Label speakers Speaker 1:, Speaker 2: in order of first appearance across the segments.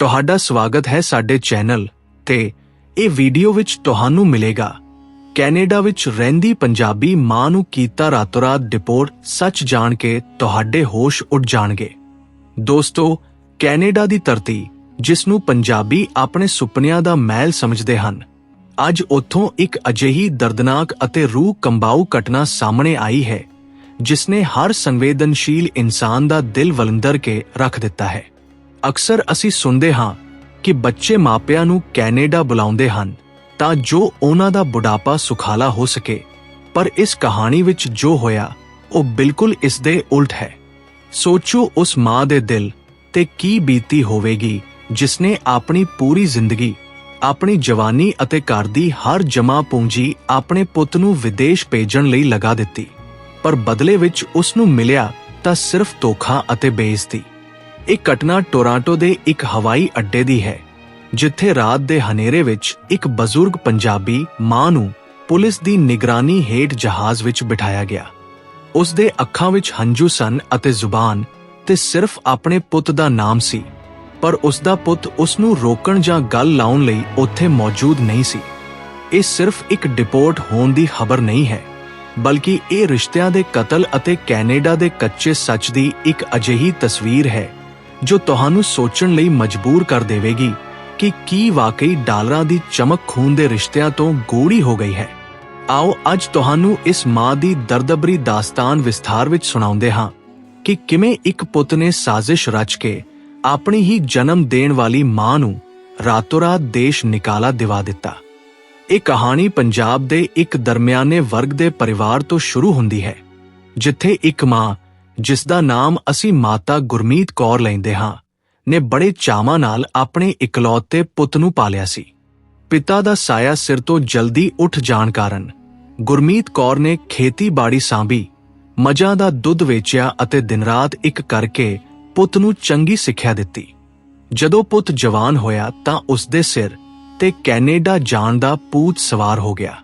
Speaker 1: ਤੁਹਾਡਾ ਸਵਾਗਤ ਹੈ ਸਾਡੇ ਚੈਨਲ ਤੇ ਇਹ ਵੀਡੀਓ ਵਿੱਚ ਤੁਹਾਨੂੰ ਮਿਲੇਗਾ। ਕੈਨੇਡਾ ਵਿੱਚ ਰਹਿੰਦੀ ਪੰਜਾਬੀ ਮਾਂ ਨੂੰ ਕੀਤਾ ਰਾਤੋਂ-ਰਾਤ ਡਿਪੋਰਟ ਸੱਚ ਜਾਣ ਕੇ ਤੁਹਾਡੇ ਹੋਸ਼ ਉੱਡ ਜਾਣਗੇ। ਦੋਸਤੋ, ਕੈਨੇਡਾ ਦੀ ਧਰਤੀ, ਜਿਸ ਨੂੰ ਪੰਜਾਬੀ ਆਪਣੇ ਸੁਪਨਿਆਂ ਦਾ ਮਹਿਲ ਸਮਝਦੇ ਹਨ, ਅੱਜ ਉੱਥੋਂ ਇੱਕ ਅਜਿਹੀ ਦਰਦਨਾਕ ਅਤੇ ਰੂਹ ਕੰਬਾਊ ਘਟਨਾ ਸਾਹਮਣੇ ਆਈ ਹੈ ਜਿਸ ਨੇ ਹਰ ਸੰਵੇਦਨਸ਼ੀਲ ਇਨਸਾਨ ਦਾ ਦਿਲ ਵਲੰਦਰ ਕੇ ਰੱਖ ਦਿੱਤਾ ਹੈ। ਅਕਸਰ ਅਸੀਂ ਸੁਣਦੇ ਹਾਂ ਕਿ ਬੱਚੇ ਮਾਪਿਆਂ ਨੂੰ ਕੈਨੇਡਾ ਬੁਲਾਉਂਦੇ ਹਨ ਤਾਂ ਜੋ ਉਹਨਾਂ ਦਾ ਬੁਢਾਪਾ ਸੁਖਾਲਾ ਹੋ ਸਕੇ। ਪਰ ਇਸ ਕਹਾਣੀ ਵਿੱਚ ਜੋ ਹੋਇਆ, ਉਹ ਬਿਲਕੁਲ ਇਸ ਦੇ ਉਲਟ ਹੈ। ਸੋਚੋ ਉਸ ਮਾਂ ਦੇ ਦਿਲ ਤੇ ਕੀ ਬੀਤੀ ਹੋਵੇਗੀ, ਜਿਸਨੇ ਆਪਣੀ ਪੂਰੀ ਜ਼ਿੰਦਗੀ, ਆਪਣੀ ਜਵਾਨੀ ਅਤੇ ਘਰ ਦੀ ਹਰ ਜਮਾ ਪੂੰਜੀ ਆਪਣੇ ਪੁੱਤ ਨੂੰ ਵਿਦੇਸ਼ ਭੇਜਣ ਲਈ ਲਗਾ ਦਿੱਤੀ। ਪਰ ਬਦਲੇ ਵਿੱਚ ਉਸ ਨੂੰ ਮਿਲਿਆ ਤਾਂ ਸਿਰਫ ਧੋਖਾ ਅਤੇ ਬੇਇੱਜ਼ਤੀ। ਇਹ ਘਟਨਾ ਟੋਰਾਂਟੋ ਦੇ ਇੱਕ ਹਵਾਈ ਅੱਡੇ ਦੀ ਹੈ, ਜਿੱਥੇ ਰਾਤ ਦੇ ਹਨੇਰੇ ਵਿੱਚ ਇੱਕ ਬਜ਼ੁਰਗ ਪੰਜਾਬੀ ਮਾਂ ਨੂੰ ਪੁਲਿਸ ਦੀ ਨਿਗਰਾਨੀ ਹੇਠ ਜਹਾਜ਼ ਵਿੱਚ ਬਿਠਾਇਆ ਗਿਆ। ਉਸ ਦੇ ਅੱਖਾਂ ਵਿੱਚ ਹੰਝੂ ਸਨ ਅਤੇ ਜ਼ੁਬਾਨ ਤੇ ਸਿਰਫ ਆਪਣੇ ਪੁੱਤ ਦਾ ਨਾਮ ਸੀ, ਪਰ ਉਸ ਦਾ ਪੁੱਤ ਉਸ ਨੂੰ ਰੋਕਣ ਜਾਂ ਗੱਲ ਲਾਉਣ ਲਈ ਉੱਥੇ ਮੌਜੂਦ ਨਹੀਂ ਸੀ। ਇਹ ਸਿਰਫ ਇੱਕ ਡਿਪੋਰਟ ਹੋਣ ਦੀ ਖਬਰ ਨਹੀਂ ਹੈ, ਬਲਕਿ ਇਹ ਰਿਸ਼ਤਿਆਂ ਦੇ ਕਤਲ ਅਤੇ ਕੈਨੇਡਾ ਦੇ ਕੱਚੇ ਸੱਚ ਦੀ ਇੱਕ ਅਜਿਹੀ ਤਸਵੀਰ ਹੈ। ਜੋ ਤੁਹਾਨੂੰ ਸੋਚਣ ਲਈ ਮਜਬੂਰ ਕਰ ਦੇਵੇਗੀ ਕਿ ਕੀ ਵਾਕਈ ਡਾਲਰਾਂ ਦੀ ਚਮਕ ਖੂਨ ਦੇ ਰਿਸ਼ਤਿਆਂ ਤੋਂ ਗੋੜੀ ਹੋ ਗਈ ਹੈ। ਆਓ ਅੱਜ ਤੁਹਾਨੂੰ ਇਸ ਮਾਂ ਦੀ ਦਰਦਬਰੀ ਦਾਸਤਾਨ ਵਿਸਥਾਰ ਵਿੱਚ ਸੁਣਾਉਂਦੇ ਹਾਂ ਕਿ ਕਿਵੇਂ ਇੱਕ ਪੁੱਤ ਨੇ ਸਾਜ਼ਿਸ਼ ਰਚ ਕੇ ਆਪਣੀ ਹੀ ਜਨਮ ਦੇਣ ਵਾਲੀ ਮਾਂ ਨੂੰ ਰਾਤੋਂ-ਰਾਤ ਦੇਸ਼ ਨਿਕਾਲਾ ਦਿਵਾ ਦਿੱਤਾ। ਇਹ ਕਹਾਣੀ ਪੰਜਾਬ ਦੇ ਇੱਕ ਦਰਮਿਆਨੇ ਵਰਗ ਦੇ ਪਰਿਵਾਰ ਤੋਂ ਸ਼ੁਰੂ ਹੁੰਦੀ ਹੈ, ਜਿੱਥੇ ਇੱਕ ਮਾਂ ਜਿਸ ਦਾ ਨਾਮ ਅਸੀਂ ਮਾਤਾ ਗੁਰਮੀਤ ਕੌਰ ਲੈਂਦੇ ਹਾਂ, ਨੇ ਬੜੇ ਚਾਵਾਂ ਨਾਲ ਆਪਣੇ ਇਕਲੌਤੇ ਪੁੱਤ ਨੂੰ ਪਾਲਿਆ ਸੀ। ਪਿਤਾ ਦਾ ਸਾਇਆ ਸਿਰ ਤੋਂ ਜਲਦੀ ਉੱਠ ਜਾਣ ਕਾਰਨ ਗੁਰਮੀਤ ਕੌਰ ਨੇ ਖੇਤੀਬਾੜੀ ਸਾਂਭੀ ਮੱਝਾਂ ਦਾ ਦੁੱਧ ਵੇਚਿਆ ਅਤੇ ਦਿਨ-ਰਾਤ ਇੱਕ ਕਰਕੇ ਪੁੱਤ ਨੂੰ ਚੰਗੀ ਸਿੱਖਿਆ ਦਿੱਤੀ। ਜਦੋਂ ਪੁੱਤ ਜਵਾਨ ਹੋਇਆ ਤਾਂ ਉਸ ਦੇ ਸਿਰ ਤੇ ਕੈਨੇਡਾ ਜਾਣ ਦਾ ਪੂਤ ਸਵਾਰ ਹੋ ਗਿਆ।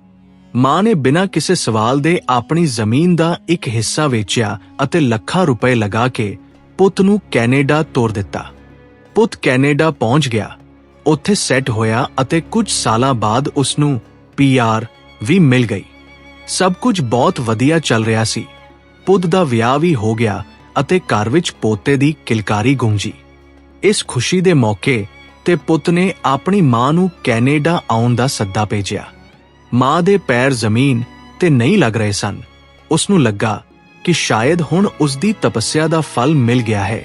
Speaker 1: ਮਾਂ ਨੇ ਬਿਨਾਂ ਕਿਸੇ ਸਵਾਲ ਦੇ ਆਪਣੀ ਜ਼ਮੀਨ ਦਾ ਇੱਕ ਹਿੱਸਾ ਵੇਚਿਆ ਅਤੇ ਲੱਖਾਂ ਰੁਪਏ ਲਗਾ ਕੇ ਪੁੱਤ ਨੂੰ ਕੈਨੇਡਾ ਤੋਰ ਦਿੱਤਾ। ਪੁੱਤ ਕੈਨੇਡਾ ਪਹੁੰਚ ਗਿਆ। ਉੱਥੇ ਸੈੱਟ ਹੋਇਆ ਅਤੇ ਕੁਝ ਸਾਲਾਂ ਬਾਅਦ ਉਸ ਨੂੰ ਪੀਆਰ ਵੀ ਮਿਲ ਗਈ। ਸਭ ਕੁਝ ਬਹੁਤ ਵਧੀਆ ਚੱਲ ਰਿਹਾ ਸੀ। ਪੁੱਤ ਦਾ ਵਿਆਹ ਵੀ ਹੋ ਗਿਆ ਅਤੇ ਘਰ ਵਿੱਚ ਪੋਤੇ ਦੀ ਕਿਲਕਾਰੀ ਗੂੰਜੀ। ਇਸ ਖੁਸ਼ੀ ਦੇ ਮੌਕੇ ਤੇ ਪੁੱਤ ਨੇ ਆਪਣੀ ਮਾਂ ਨੂੰ ਕੈਨੇਡਾ ਆਉਣ ਦਾ ਸੱਦਾ ਭੇਜਿਆ। ਮਾਂ ਦੇ ਪੈਰ ਜ਼ਮੀਨ ਤੇ ਨਹੀਂ ਲੱਗ ਰਹੇ ਸਨ। ਉਸ ਨੂੰ ਲੱਗਾ ਕਿ ਸ਼ਾਇਦ ਹੁਣ ਉਸ ਦੀ ਤਪੱਸਿਆ ਦਾ ਫਲ ਮਿਲ ਗਿਆ ਹੈ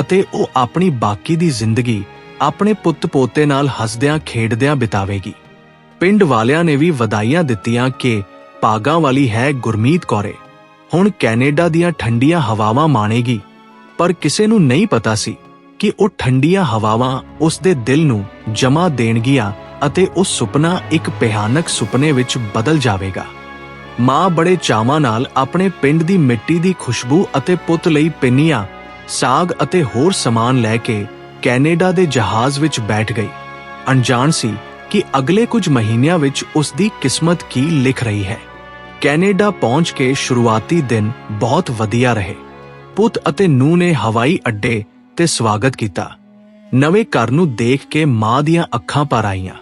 Speaker 1: ਅਤੇ ਉਹ ਆਪਣੀ ਬਾਕੀ ਦੀ ਜ਼ਿੰਦਗੀ ਆਪਣੇ ਪੁੱਤ ਪੋਤੇ ਨਾਲ ਹੱਸਦਿਆਂ ਖੇਡਦਿਆਂ ਬਿਤਾਵੇਗੀ। ਪਿੰਡ ਵਾਲਿਆਂ ਨੇ ਵੀ ਵਧਾਈਆਂ ਦਿੱਤੀਆਂ ਕਿ ਭਾਗਾਂ ਵਾਲੀ ਹੈ ਗੁਰਮੀਤ ਕੌਰੇ। ਹੁਣ ਕੈਨੇਡਾ ਦੀਆਂ ਠੰਡੀਆਂ ਹਵਾਵਾਂ ਮਾਣੇਗੀ, ਪਰ ਕਿਸੇ ਨੂੰ ਨਹੀਂ ਪਤਾ ਸੀ ਕਿ ਉਹ ਠੰਡੀਆਂ ਹਵਾਵਾਂ ਉਸ ਦੇ ਦਿਲ ਨੂੰ ਜਮਾ ਦੇਣਗੀਆਂ ਅਤੇ ਉਹ ਸੁਪਨਾ ਇੱਕ ਭਿਆਨਕ ਸੁਪਨੇ ਵਿੱਚ ਬਦਲ ਜਾਵੇਗਾ। ਮਾਂ ਬੜੇ ਚਾਵਾਂ ਨਾਲ ਆਪਣੇ ਪਿੰਡ ਦੀ ਮਿੱਟੀ ਦੀ ਖੁਸ਼ਬੂ ਅਤੇ ਪੁੱਤ ਲਈ ਪਿੰਨੀਆਂ, ਸਾਗ ਅਤੇ ਹੋਰ ਸਮਾਨ ਲੈ ਕੇ ਕੈਨੇਡਾ ਦੇ ਜਹਾਜ਼ ਵਿੱਚ ਬੈਠ ਗਈ। ਅਣਜਾਣ ਸੀ ਕਿ ਅਗਲੇ ਕੁਝ ਮਹੀਨਿਆਂ ਵਿੱਚ ਉਸ ਦੀ ਕਿਸਮਤ ਕੀ ਲਿਖ ਰਹੀ ਹੈ। ਕੈਨੇਡਾ ਪਹੁੰਚ ਕੇ ਸ਼ੁਰੂਆਤੀ ਦਿਨ ਬਹੁਤ ਵਧੀਆ ਰਹੇ। ਪੁੱਤ ਅਤੇ ਨੂੰ ਨੇ ਹਵਾਈ ਅੱਡੇ ਤੇ ਸਵਾਗਤ ਕੀਤਾ। ਨਵੇਂ ਘਰ ਨੂੰ ਦੇਖ ਕੇ ਮਾਂ ਦੀਆਂ ਅੱਖਾਂ ਭਰ ਆਈਆਂ।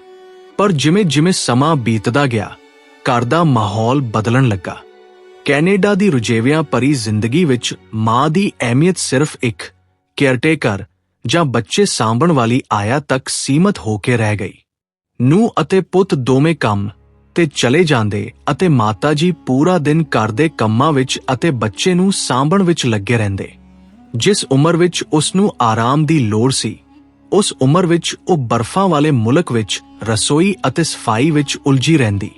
Speaker 1: ਪਰ ਜਿਵੇਂ-ਜਿਵੇਂ ਸਮਾਂ ਬੀਤਦਾ ਗਿਆ, ਘਰ ਦਾ ਮਾਹੌਲ ਬਦਲਣ ਲੱਗਾ। ਕੈਨੇਡਾ ਦੀ ਰੁਝੇਵਿਆਂ ਭਰੀ ਜ਼ਿੰਦਗੀ ਵਿੱਚ ਮਾਂ ਦੀ ਅਹਿਮੀਅਤ ਸਿਰਫ ਇੱਕ, ਕੇਅਰਟੇਕਰ ਜਾਂ ਬੱਚੇ ਸਾਂਭਣ ਵਾਲੀ ਆਇਆ ਤੱਕ ਸੀਮਤ ਹੋ ਕੇ ਰਹਿ ਗਈ। ਨੂੰ ਅਤੇ ਪੁੱਤ ਦੋਵੇਂ ਕੰਮ ਤੇ ਚਲੇ ਜਾਂਦੇ ਅਤੇ ਮਾਤਾ ਜੀ ਪੂਰਾ ਦਿਨ ਘਰ ਦੇ ਕੰਮਾਂ ਵਿੱਚ ਅਤੇ ਬੱਚੇ ਨੂੰ ਸਾਂਭਣ ਵਿੱਚ ਲੱਗੇ ਰਹਿੰਦੇ। ਜਿਸ ਉਮਰ ਵਿੱਚ ਉਸ ਨੂੰ ਆਰਾਮ ਦੀ ਲੋੜ ਸੀ ਉਸ ਉਮਰ ਵਿੱਚ ਉਹ ਬਰਫ਼ਾਂ ਵਾਲੇ ਮੁਲਕ ਵਿੱਚ ਰਸੋਈ ਅਤੇ ਸਫ਼ਾਈ ਵਿੱਚ ਉਲਝੀ ਰਹਿੰਦੀ।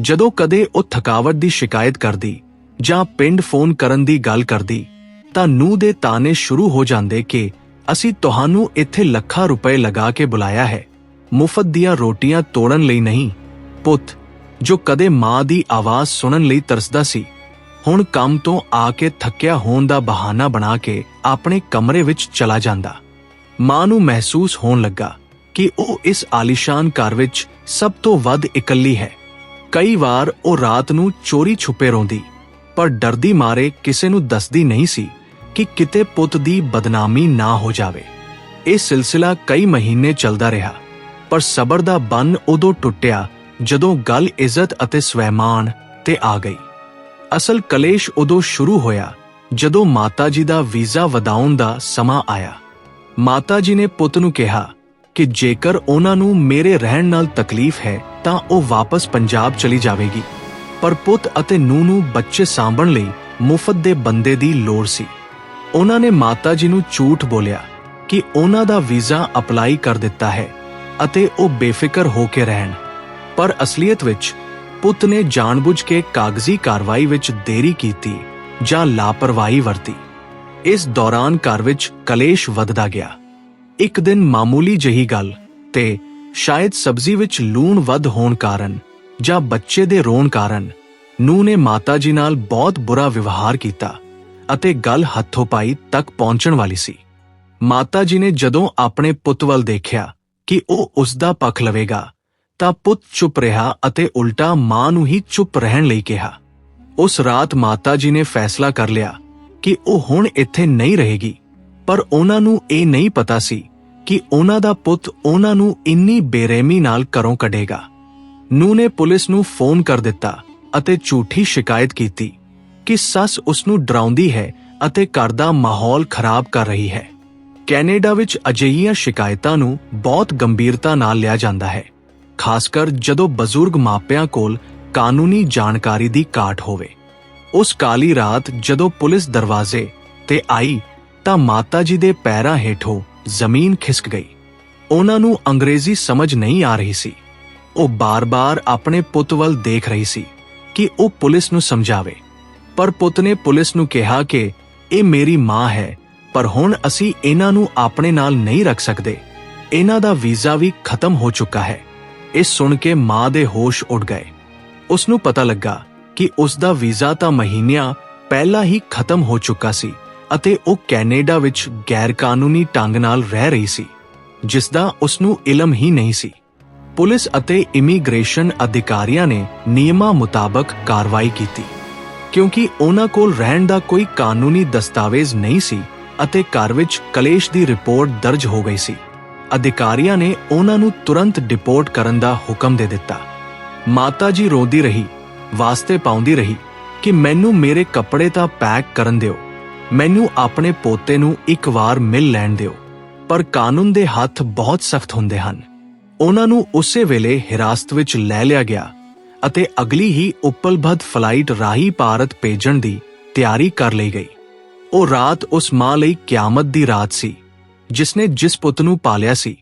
Speaker 1: ਜਦੋਂ ਕਦੇ ਉਹ ਥਕਾਵਟ ਦੀ ਸ਼ਿਕਾਇਤ ਕਰਦੀ ਜਾਂ ਪਿੰਡ ਫੋਨ ਕਰਨ ਦੀ ਗੱਲ ਕਰਦੀ, ਤਾਂ ਨੂੰ ਦੇ ਤਾਨੇ ਸ਼ੁਰੂ ਹੋ ਜਾਂਦੇ ਕਿ ਅਸੀਂ ਤੁਹਾਨੂੰ ਇੱਥੇ ਲੱਖਾਂ ਰੁਪਏ ਲਗਾ ਕੇ ਬੁਲਾਇਆ ਹੈ। ਮੁਫਤ ਦੀਆਂ ਰੋਟੀਆਂ ਤੋੜਨ ਲਈ ਨਹੀਂ। ਪੁੱਤ, ਜੋ ਕਦੇ ਮਾਂ ਦੀ ਆਵਾਜ਼ ਸੁਣਨ ਲਈ ਤਰਸਦਾ ਸੀ, ਹੁਣ ਕੰਮ ਤੋਂ ਆ ਕੇ ਥੱਕਿਆ ਹੋਣ ਦਾ ਬਹਾਨਾ ਬਣਾ ਕੇ ਆਪਣੇ ਕਮਰੇ ਵਿੱਚ ਚਲਾ ਜਾਂਦਾ। ਮਾਂ ਨੂੰ ਮਹਿਸੂਸ ਹੋਣ ਲੱਗਾ ਕਿ ਉਹ ਇਸ ਆਲੀਸ਼ਾਨ ਘਰ ਵਿੱਚ ਸਭ ਤੋਂ ਵੱਧ ਇਕੱਲੀ ਹੈ। ਕਈ ਵਾਰ ਉਹ ਰਾਤ ਨੂੰ ਚੋਰੀ ਛੁਪੇ ਰੋਂਦੀ, ਪਰ ਡਰਦੀ ਮਾਰੇ ਕਿਸੇ ਨੂੰ ਦੱਸਦੀ ਨਹੀਂ ਸੀ ਕਿ ਕਿਤੇ ਪੁੱਤ ਦੀ ਬਦਨਾਮੀ ਨਾ ਹੋ ਜਾਵੇ। ਇਹ ਸਿਲਸਿਲਾ ਕਈ ਮਹੀਨੇ ਚੱਲਦਾ ਰਿਹਾ, ਪਰ ਸਬਰ ਦਾ ਬੰਨ ਉਦੋਂ ਟੁੱਟਿਆ ਜਦੋਂ ਗੱਲ ਇੱਜ਼ਤ ਅਤੇ ਸਵੈਮਾਨ ਤੇ ਆ ਗਈ। ਅਸਲ ਕਲੇਸ਼ ਉਦੋਂ ਸ਼ੁਰੂ ਹੋਇਆ ਜਦੋਂ ਮਾਤਾ ਜੀ ਦਾ ਵੀਜ਼ਾ ਵਧਾਉਣ ਦਾ ਸਮਾਂ ਆਇਆ। ਮਾਤਾ ਜੀ ਨੇ ਪੁੱਤ ਨੂੰ ਕਿਹਾ ਕਿ ਜੇਕਰ ਉਹਨਾਂ ਨੂੰ ਮੇਰੇ ਰਹਿਣ ਨਾਲ ਤਕਲੀਫ ਹੈ, ਤਾਂ ਉਹ ਵਾਪਸ ਪੰਜਾਬ ਚਲੀ ਜਾਵੇਗੀ। ਪਰ ਪੁੱਤ ਅਤੇ ਨੂੰਹ ਨੂੰ ਬੱਚੇ ਸਾਂਭਣ ਲਈ ਮੁਫਤ ਦੇ ਬੰਦੇ ਦੀ ਲੋੜ ਸੀ। ਉਹਨਾਂ ਨੇ ਮਾਤਾ ਜੀ ਨੂੰ ਝੂਠ ਬੋਲਿਆ ਕਿ ਉਹਨਾਂ ਦਾ ਵੀਜ਼ਾ ਅਪਲਾਈ ਕਰ ਦਿੱਤਾ ਹੈ ਅਤੇ ਉਹ ਬੇਫਿਕਰ ਹੋ ਕੇ ਰਹਿਣ। ਪਰ ਅਸਲੀਅਤ ਵਿੱਚ ਪੁੱਤ ਨੇ ਜਾਣਬੁੱਝ ਕੇ ਕਾਗਜ਼ੀ ਕਾਰਵਾਈ ਵਿੱਚ ਦੇਰੀ ਕੀਤੀ ਜਾਂ ਲਾਪਰਵਾਹੀ ਵਰਤੀ। ਇਸ ਦੌਰਾਨ ਘਰ ਵਿੱਚ ਕਲੇਸ਼ ਵੱਧਦਾ ਗਿਆ। ਇੱਕ ਦਿਨ ਮਾਮੂਲੀ ਜਿਹੀ ਗੱਲ ਤੇ ਸ਼ਾਇਦ ਸਬਜ਼ੀ ਵਿੱਚ ਲੂਣ ਵੱਧ ਹੋਣ ਕਾਰਨ ਜਾਂ ਬੱਚੇ ਦੇ ਰੋਣ ਕਾਰਨ ਨੂੰ ਨੇ ਮਾਤਾ ਜੀ ਨਾਲ ਬਹੁਤ ਬੁਰਾ ਵਿਵਹਾਰ ਕੀਤਾ ਅਤੇ ਗੱਲ ਹੱਥੋਂ ਪਾਈ ਤੱਕ ਪਹੁੰਚਣ ਵਾਲੀ ਸੀ। ਮਾਤਾ ਜੀ ਨੇ ਜਦੋਂ ਆਪਣੇ ਪੁੱਤ ਵੱਲ ਦੇਖਿਆ ਕਿ ਉਹ ਉਸ ਦਾ ਪੱਖ ਲਵੇਗਾ, ਤਾਂ ਪੁੱਤ ਚੁੱਪ ਰਿਹਾ ਅਤੇ ਉਲਟਾ ਮਾਂ ਨੂੰ ਹੀ ਚੁੱਪ ਰਹਿਣ ਲਈ ਕਿਹਾ। ਉਸ ਰਾਤ ਮਾਤਾ ਜੀ ਨੇ ਫੈਸਲਾ ਕਰ ਲਿਆ ਕਿ ਉਹ ਹੁਣ ਇੱਥੇ ਨਹੀਂ ਰਹੇਗੀ। ਪਰ ਉਹਨਾਂ ਨੂੰ ਇਹ ਨਹੀਂ ਪਤਾ ਸੀ ਕਿ ਉਹਨਾਂ ਦਾ ਪੁੱਤ ਉਹਨਾਂ ਨੂੰ ਇੰਨੀ ਬੇਰਹਿਮੀ ਨਾਲ ਘਰੋਂ ਕੱਢੇਗਾ। ਨੂੰ ਨੇ ਪੁਲਿਸ ਨੂੰ ਫੋਨ ਕਰ ਦਿੱਤਾ ਅਤੇ ਝੂਠੀ ਸ਼ਿਕਾਇਤ ਕੀਤੀ ਕਿ ਸੱਸ ਉਸ ਨੂੰ ਡਰਾਉਂਦੀ ਹੈ ਅਤੇ ਘਰ ਦਾ ਮਾਹੌਲ ਖਰਾਬ ਕਰ ਰਹੀ ਹੈ। ਕੈਨੇਡਾ ਵਿੱਚ ਅਜਿਹੀਆਂ ਸ਼ਿਕਾਇਤਾਂ ਨੂੰ ਬਹੁਤ ਗੰਭੀਰਤਾ ਨਾਲ ਲਿਆ ਜਾਂਦਾ ਹੈ ਖਾਸ ਕਰ ਜਦੋਂ ਬਜ਼ੁਰਗ ਮਾਪਿਆਂ ਕੋਲ ਕਾਨੂੰਨੀ ਜਾਣਕਾਰੀ ਦੀ ਘਾਟ ਹੋਵੇ। ਉਸ ਕਾਲੀ ਰਾਤ ਜਦੋਂ ਪੁਲਿਸ ਦਰਵਾਜ਼ੇ ਤੇ ਆਈ ਤਾਂ ਮਾਤਾ ਜੀ ਦੇ ਪੈਰਾਂ ਹੇਠੋਂ ਜ਼ਮੀਨ ਖਿਸਕ ਗਈ। ਉਹਨਾਂ ਨੂੰ ਅੰਗਰੇਜ਼ੀ ਸਮਝ ਨਹੀਂ ਆ ਰਹੀ ਸੀ। ਉਹ ਬਾਰ-ਬਾਰ ਆਪਣੇ ਪੁੱਤ ਵੱਲ ਦੇਖ ਰਹੀ ਸੀ ਕਿ ਉਹ ਪੁਲਿਸ ਨੂੰ ਸਮਝਾਵੇ। ਪਰ ਪੁੱਤ ਨੇ ਪੁਲਿਸ ਨੂੰ ਕਿਹਾ ਕਿ ਇਹ ਮੇਰੀ ਮਾਂ ਹੈ, ਪਰ ਹੁਣ ਅਸੀਂ ਇਹਨਾਂ ਨੂੰ ਆਪਣੇ ਨਾਲ ਨਹੀਂ ਰੱਖ ਸਕਦੇ। ਇਹਨਾਂ ਦਾ ਵੀਜ਼ਾ ਵੀ ਖਤਮ ਹੋ ਚੁੱਕਾ ਹੈ। ਇਹ ਸੁਣ ਕੇ ਮਾਂ ਦੇ ਹੋਸ਼ ਉੱਡ ਗਏ। ਉਸ ਨੂੰ ਪਤਾ ਲੱਗਾ ਕਿ ਉਸ ਦਾ ਵੀਜ਼ਾ ਤਾਂ ਮਹੀਨਿਆਂ ਪਹਿਲਾਂ ਹੀ ਖਤਮ ਹੋ ਚੁੱਕਾ ਸੀ ਅਤੇ ਉਹ ਕੈਨੇਡਾ ਵਿੱਚ ਗੈਰ ਕਾਨੂੰਨੀ ਢੰਗ ਨਾਲ ਰਹਿ ਰਹੀ ਸੀ ਜਿਸ ਦਾ ਉਸ ਨੂੰ ਇਲਮ ਹੀ ਨਹੀਂ ਸੀ। ਪੁਲਿਸ ਅਤੇ ਇਮੀਗ੍ਰੇਸ਼ਨ ਅਧਿਕਾਰੀਆਂ ਨੇ ਨਿਯਮਾਂ ਮੁਤਾਬਕ ਕਾਰਵਾਈ ਕੀਤੀ, ਕਿਉਂਕਿ ਉਹਨਾਂ ਕੋਲ ਰਹਿਣ ਦਾ ਕੋਈ ਕਾਨੂੰਨੀ ਦਸਤਾਵੇਜ਼ ਨਹੀਂ ਸੀ ਅਤੇ ਘਰ ਵਿੱਚ ਕਲੇਸ਼ ਦੀ ਰਿਪੋਰਟ ਦਰਜ ਹੋ ਗਈ ਸੀ। ਅਧਿਕਾਰੀਆਂ ਨੇ ਉਹਨਾਂ ਨੂੰ ਤੁਰੰਤ ਡਿਪੋਰਟ ਕਰਨ ਦਾ ਹੁਕਮ ਦੇ ਦਿੱਤਾ। ਮਾਤਾ ਜੀ ਰੋਂਦੀ ਰਹੀ ਵਾਸਤੇ ਪਾਉਂਦੀ ਰਹੀ ਕਿ ਮੈਨੂੰ ਮੇਰੇ ਕੱਪੜੇ ਤਾਂ ਪੈਕ ਕਰਨ ਦਿਓ। ਮੈਨੂੰ ਆਪਣੇ ਪੋਤੇ ਨੂੰ ਇੱਕ ਵਾਰ ਮਿਲ ਲੈਣ ਦਿਓ। ਪਰ ਕਾਨੂੰਨ ਦੇ ਹੱਥ ਬਹੁਤ ਸਖਤ ਹੁੰਦੇ ਹਨ। ਉਹਨਾਂ ਨੂੰ ਉਸੇ ਵੇਲੇ ਹਿਰਾਸਤ ਵਿੱਚ ਲੈ ਲਿਆ ਗਿਆ ਅਤੇ ਅਗਲੀ ਹੀ ਉਪਲਬਧ ਫਲਾਈਟ ਰਾਹੀਂ ਭਾਰਤ ਭੇਜਣ ਦੀ ਤਿਆਰੀ ਕਰ ਲਈ ਗਈ। ਉਹ ਰਾਤ ਉਸ ਮਾਂ ਲਈ ਕਿਆਮਤ ਦੀ ਰਾਤ ਸੀ, ਜਿਸਨੇ ਜਿਸ ਪੁੱਤ ਨੂੰ ਪਾਲਿਆ ਸੀ।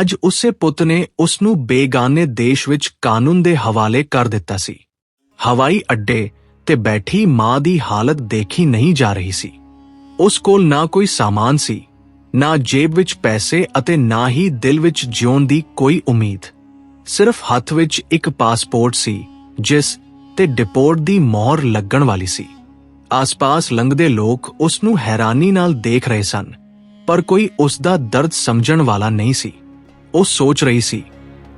Speaker 1: ਅੱਜ ਉਸੇ ਪੁੱਤ ਨੇ ਉਸ ਨੂੰ ਬੇਗਾਨੇ ਦੇਸ਼ ਵਿੱਚ ਕਾਨੂੰਨ ਦੇ ਹਵਾਲੇ ਕਰ ਦਿੱਤਾ ਸੀ। ਹਵਾਈ ਅੱਡੇ ਤੇ ਬੈਠੀ ਮਾਂ ਦੀ ਹਾਲਤ ਦੇਖੀ ਨਹੀਂ ਜਾ ਰਹੀ ਸੀ। ਉਸ ਕੋਲ ਨਾ ਕੋਈ ਸਾਮਾਨ ਸੀ, ਨਾ ਜੇਬ ਵਿੱਚ ਪੈਸੇ ਅਤੇ ਨਾ ਹੀ ਦਿਲ ਵਿੱਚ ਜਿਉਣ ਦੀ ਕੋਈ ਉਮੀਦ। ਸਿਰਫ ਹੱਥ ਵਿੱਚ ਇੱਕ ਪਾਸਪੋਰਟ ਸੀ, ਜਿਸ ਤੇ ਡਿਪੋਰਟ ਦੀ ਮੋਹਰ ਲੱਗਣ ਵਾਲੀ ਸੀ। ਆਸ-ਪਾਸ ਲੰਘਦੇ ਲੋਕ ਉਸ ਨੂੰ ਹੈਰਾਨੀ ਨਾਲ ਦੇਖ ਰਹੇ ਸਨ, ਪਰ ਕੋਈ ਉਸ ਦਾ ਦਰਦ ਸਮਝਣ ਵਾਲਾ ਨਹੀਂ ਸੀ। ਉਹ ਸੋਚ ਰਹੀ ਸੀ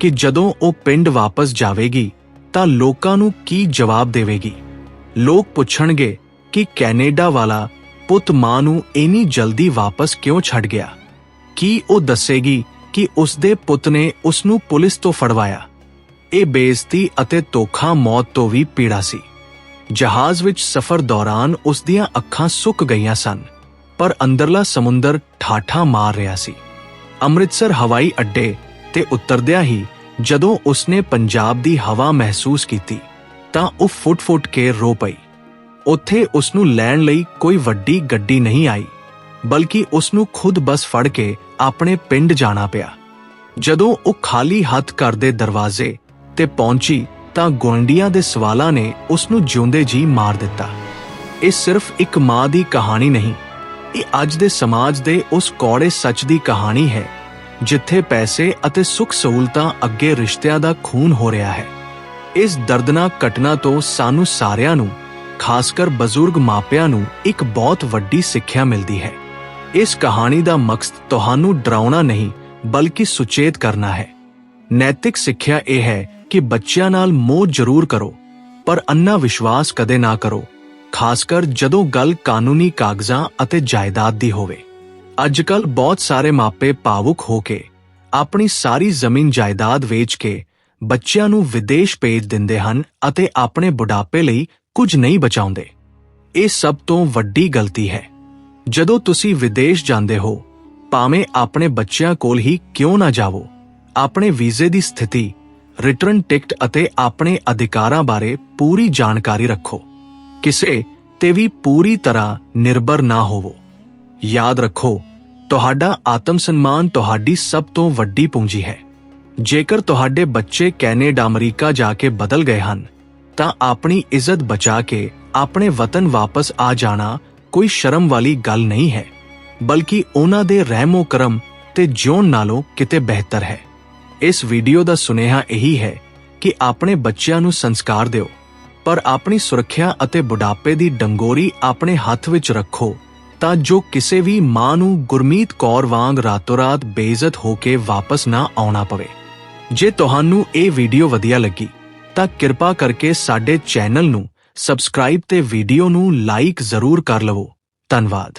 Speaker 1: ਕਿ ਜਦੋਂ ਉਹ ਪਿੰਡ ਵਾਪਸ ਜਾਵੇਗੀ ਤਾਂ ਲੋਕਾਂ ਨੂੰ ਕੀ ਜਵਾਬ ਦੇਵੇਗੀ? ਲੋਕ ਪੁੱਛਣਗੇ ਕਿ ਕੈਨੇਡਾ ਵਾਲਾ ਪੁੱਤ ਮਾਂ ਨੂੰ ਇੰਨੀ ਜਲਦੀ ਵਾਪਸ ਕਿਉਂ ਛੱਡ ਗਿਆ? ਕੀ ਉਹ ਦੱਸੇਗੀ ਕਿ ਉਸਦੇ ਪੁੱਤ ਨੇ ਉਸ ਨੂੰ ਪੁਲਿਸ ਤੋਂ ਫੜਵਾਇਆ? ਇਹ ਬੇਇੱਜ਼ਤੀ ਅਤੇ ਧੋਖਾ ਮੌਤ ਤੋਂ ਵੀ ਪੀੜਾ ਸੀ। ਜਹਾਜ਼ ਵਿੱਚ ਸਫ਼ਰ ਦੌਰਾਨ ਉਸ ਦੀਆਂ ਅੱਖਾਂ ਸੁੱਕ ਗਈਆਂ ਸਨ, ਪਰ ਅੰਦਰਲਾ ਸਮੁੰਦਰ ਠਾਠਾ ਮਾਰ ਰਿਹਾ ਸੀ। ਅੰਮ੍ਰਿਤਸਰ ਹਵਾਈ ਅੱਡੇ ਤੇ ਉਤਰਦਿਆਂ ਹੀ ਜਦੋਂ ਉਸਨੇ ਪੰਜਾਬ ਦੀ ਹਵਾ ਮਹਿਸੂਸ ਕੀਤੀ, ਤਾਂ ਉਹ ਫੁੱਟ-ਫੁੱਟ ਕੇ ਰੋ ਪਈ। ਉੱਥੇ ਉਸ ਨੂੰ ਲੈਣ ਲਈ ਕੋਈ ਵੱਡੀ ਗੱਡੀ ਨਹੀਂ ਆਈ, ਬਲਕਿ ਉਸ ਨੂੰ ਖੁਦ ਬਸ ਫੜ ਕੇ ਆਪਣੇ ਪਿੰਡ ਜਾਣਾ ਪਿਆ। ਜਦੋਂ ਉਹ ਖਾਲੀ ਹੱਥ ਘਰ ਦੇ ਦਰਵਾਜ਼ੇ ਤੇ ਪਹੁੰਚੀ, ਤਾਂ ਗੁਆਂਢੀਆਂ ਦੇ ਸਵਾਲਾਂ ਨੇ ਉਸ ਨੂੰ ਜਿਉਂਦੇ ਜੀ ਮਾਰ ਦਿੱਤਾ। ਇਹ ਸਿਰਫ ਇੱਕ ਮਾਂ ਦੀ ਕਹਾਣੀ ਨਹੀਂ, ਇਹ ਅੱਜ ਦੇ ਸਮਾਜ ਦੇ ਉਸ ਕੌੜੇ ਸੱਚ ਦੀ ਕਹਾਣੀ ਹੈ। ਜਿੱਥੇ ਪੈਸੇ ਅਤੇ ਸੁੱਖ ਸਹੂਲਤਾਂ ਅੱਗੇ ਰਿਸ਼ਤਿਆਂ ਦਾ ਖੂਨ ਹੋ ਰਿਹਾ ਹੈ। ਇਸ ਦਰਦਨਾਕ ਘਟਨਾ ਤੋਂ ਸਾਨੂੰ ਸਾਰਿਆਂ ਨੂੰ, ਖਾਸ ਕਰ ਬਜ਼ੁਰਗ ਮਾਪਿਆਂ ਨੂੰ, ਇੱਕ ਬਹੁਤ ਵੱਡੀ ਸਿੱਖਿਆ ਮਿਲਦੀ ਹੈ। ਇਸ ਕਹਾਣੀ ਦਾ ਮਕਸਦ ਤੁਹਾਨੂੰ ਡਰਾਉਣਾ ਨਹੀਂ, ਬਲਕਿ ਸੁਚੇਤ ਕਰਨਾ ਹੈ। ਨੈਤਿਕ ਸਿੱਖਿਆ ਇਹ ਹੈ ਕਿ ਬੱਚਿਆਂ ਨਾਲ ਮੋਹ ਜ਼ਰੂਰ ਕਰੋ, ਪਰ ਅੰਨਾ ਵਿਸ਼ਵਾਸ ਕਦੇ ਨਾ ਕਰੋ, ਖਾਸ ਕਰ ਜਦੋਂ ਗੱਲ ਕਾਨੂੰਨੀ ਕਾਗਜ਼ਾਂ ਅਤੇ ਜਾਇਦਾਦ ਦੀ ਹੋਵੇ। ਅੱਜਕੱਲ ਬਹੁਤ ਸਾਰੇ ਮਾਪੇ ਭਾਵੁਕ ਹੋ ਕੇ ਆਪਣੀ ਸਾਰੀ ਜ਼ਮੀਨ ਜਾਇਦਾਦ ਵੇਚ ਕੇ ਬੱਚਿਆਂ ਨੂੰ ਵਿਦੇਸ਼ ਭੇਜ ਦਿੰਦੇ ਹਨ ਅਤੇ ਆਪਣੇ ਬੁਢਾਪੇ ਲਈ ਕੁਝ ਨਹੀਂ ਬਚਾਉਂਦੇ। ਇਹ ਸਭ ਤੋਂ ਵੱਡੀ ਗਲਤੀ ਹੈ। ਜਦੋਂ ਤੁਸੀਂ ਵਿਦੇਸ਼ ਜਾਂਦੇ ਹੋ, ਭਾਵੇਂ ਆਪਣੇ ਬੱਚਿਆਂ ਕੋਲ ਹੀ ਕਿਉਂ ਨਾ ਜਾਵੋ, ਆਪਣੇ ਵੀਜ਼ੇ ਦੀ ਸਥਿਤੀ, ਰਿਟਰਨ ਟਿਕਟ ਅਤੇ ਆਪਣੇ ਅਧਿਕਾਰਾਂ ਬਾਰੇ ਪੂਰੀ ਜਾਣਕਾਰੀ ਰੱਖੋ। ਕਿਸੇ ਤੇ ਵੀ ਪੂਰੀ ਤਰ੍ਹਾਂ ਨਿਰਭਰ ਨਾ ਹੋਵੋ। ਯਾਦ ਰੱਖੋ, ਤੁਹਾਡਾ ਆਤਮ ਸਨਮਾਨ ਤੁਹਾਡੀ ਸਭ ਤੋਂ ਵੱਡੀ ਪੂੰਜੀ ਹੈ। ਜੇਕਰ ਤੁਹਾਡੇ ਬੱਚੇ ਕੈਨੇਡਾ, ਅਮਰੀਕਾ ਜਾ ਕੇ ਬਦਲ ਗਏ ਹਨ, ਤਾਂ ਆਪਣੀ ਇੱਜ਼ਤ ਬਚਾ ਕੇ ਆਪਣੇ ਵਤਨ ਵਾਪਸ ਆ ਜਾਣਾ ਕੋਈ ਸ਼ਰਮ ਵਾਲੀ ਗੱਲ ਨਹੀਂ ਹੈ, ਬਲਕਿ ਉਹਨਾਂ ਦੇ ਰਹਿਮੋ ਕਰਮ ਤੇ ਜਿਉਣ ਨਾਲੋਂ ਕਿਤੇ ਬਿਹਤਰ ਹੈ। ਇਸ ਵੀਡੀਓ ਦਾ ਸੁਨੇਹਾ ਇਹੀ ਹੈ ਕਿ ਆਪਣੇ ਬੱਚਿਆਂ ਨੂੰ ਸੰਸਕਾਰ ਦਿਓ, ਪਰ ਆਪਣੀ ਸੁਰੱਖਿਆ ਅਤੇ ਬੁਢਾਪੇ ਦੀ ਡੰਗੋਰੀ ਆਪਣੇ ਹੱਥ ਵਿੱਚ ਰੱਖੋ ਤਾਂ ਜੋ ਕਿਸੇ ਵੀ ਮਾਂ ਨੂੰ ਗੁਰਮੀਤ ਕੌਰ ਵਾਂਗ ਰਾਤੋਂ-ਰਾਤ ਬੇਇੱਜ਼ਤ ਹੋ ਕੇ ਵਾਪਸ ਨਾ ਆਉਣਾ ਪਵੇ। ਜੇ ਤੁਹਾਨੂੰ ਇਹ ਵੀਡੀਓ ਵਧੀਆ ਲੱਗੀ, ਤਾਂ ਕਿਰਪਾ ਕਰਕੇ ਸਾਡੇ ਚੈਨਲ ਨੂੰ ਸਬਸਕ੍ਰਾਈਬ ਤੇ ਵੀਡੀਓ ਨੂੰ ਲਾਈਕ ਜ਼ਰੂਰ ਕਰ ਲਵੋ। ਧੰਨਵਾਦ।